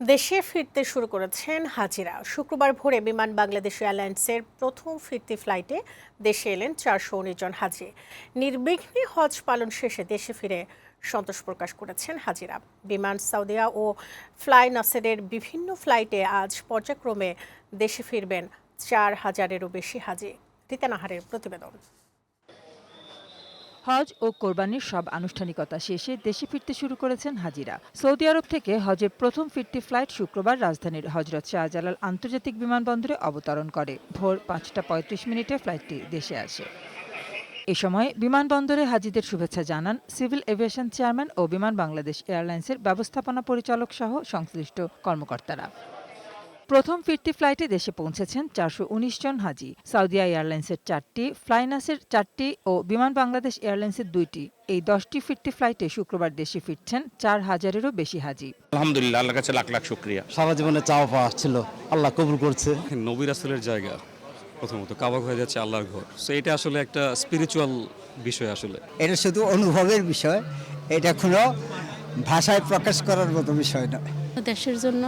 দেশে ফিরতে শুরু করেছেন হাজিরা। শুক্রবার ভোরে বিমান বাংলাদেশ এয়ারলাইন্সের প্রথম ফিরতি ফ্লাইটে দেশে এলেন চারশো উনিশ জন হাজি নির্বিঘ্নে হজ পালন শেষে দেশে ফিরে সন্তোষ প্রকাশ করেছেন হাজিরা। বিমান সাউদিয়া ও ফ্লাই নাসেরের বিভিন্ন ফ্লাইটে আজ পর্যায়ক্রমে দেশে ফিরবেন চার হাজারেরও বেশি হাজি রীতানাহারের প্রতিবেদন। হজ ও কোরবানির সব আনুষ্ঠানিকতা শেষে দেশে ফিরতে শুরু করেছেন হাজিরা। সৌদি আরব থেকে হজের প্রথম ফিরতি ফ্লাইট শুক্রবার রাজধানীর হজরত শাহজালাল আন্তর্জাতিক বিমানবন্দরে অবতরণ করে। ভোর পাঁচটা পঁয়ত্রিশ মিনিটে ফ্লাইটটি দেশে আসে। এ সময় বিমানবন্দরে হাজিদের শুভেচ্ছা জানান সিভিল এভিয়েশন চেয়ারম্যান ও বিমান বাংলাদেশ এয়ারলাইন্সের ব্যবস্থাপনা পরিচালক সহ সংশ্লিষ্ট কর্মকর্তারা। প্রথম ফিরতি ফ্লাইটে দেশে পৌঁছেছেন চারশো উনিশ জন হাজি। সাউদিয়া এয়ারলাইন্সের চারটি ফ্লাইনাসের চারটি ও বিমান বাংলাদেশ এয়ারলাইন্সের দুইটি। এই দশটি ফিরতি ফ্লাইটে শুক্রবার দেশে ফিরছেন চার হাজারেরও বেশি হাজি। আলহামদুলিল্লাহ আল্লাহর কাছে লাখ লাখ শুক্রিয়া। সারা জীবনে চাওয়া পাওয়া ছিল আল্লাহ কবুল করছে। নবী রাসুলের জায়গা প্রথমত কাবা হয়ে যাচ্ছে আল্লাহর ঘর। সো এটা আসলে একটা স্পিরিচুয়াল বিষয় আসলে। এটা শুধু অনুভবের বিষয় এটা কোনো ভাষায় প্রকাশ করার মতো বিষয় নয়। দেশের জন্য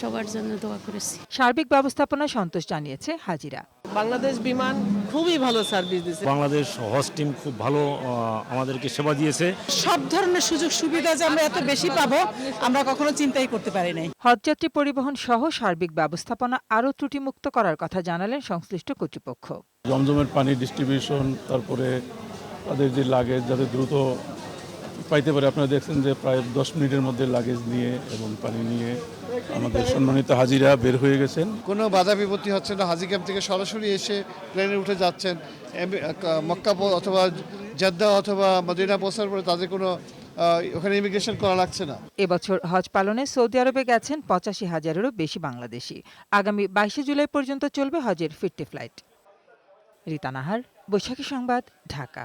সবার জন্য দোয়া করেছি। সার্বিক ব্যবস্থাপনায় সন্তোষ জানিয়েছে হাজিরা। বাংলাদেশ বিমান খুবই ভালো সার্ভিস দিচ্ছে বাংলাদেশ হজ টিম খুব ভালো আমাদেরকে সেবা দিয়েছে। সব ধরনের সুযোগ সুবিধা যে আমরা এত বেশি পাবো আমরা কখনো চিন্তাই করতে পারি নাই। হজযাত্রী পরিবহন সহ সার্বিক ব্যবস্থাপনা আরও ত্রুটিমুক্ত করার কথা জানালেন সংশ্লিষ্ট কর্তৃপক্ষ। জমজমের পানি ডিস্ট্রিবিউশন তারপরে তাদের যে লাগেজ যাতে দ্রুত পাইতে পারে। আপনারা দেখছেন যে প্রায় দশ মিনিটের মধ্যে লাগেজ নিয়ে এবং পানি নিয়ে আমাদের সম্মানিত হাজিরা বের হয়ে গেছেন। কোনো বাধা বিপত্তি হচ্ছে না। হাজি ক্যাম্প থেকে সরাসরি এসে প্লেনে উঠে যাচ্ছেন। মক্কা অথবা জেদ্দা অথবা মদিনা পৌঁছার পরে তাদের কোনো ওখানে ইমিগ্রেশন করা লাগছে না। এবছর হজ পালনে সৌদি আরবে গেছেন পঁচাশি হাজারেরও বেশি বাংলাদেশি। আগামী বাইশে জুলাই পর্যন্ত চলবে হজের ফিরতি ফ্লাইট রীতা নাহার বৈশাখী সংবাদ ঢাকা।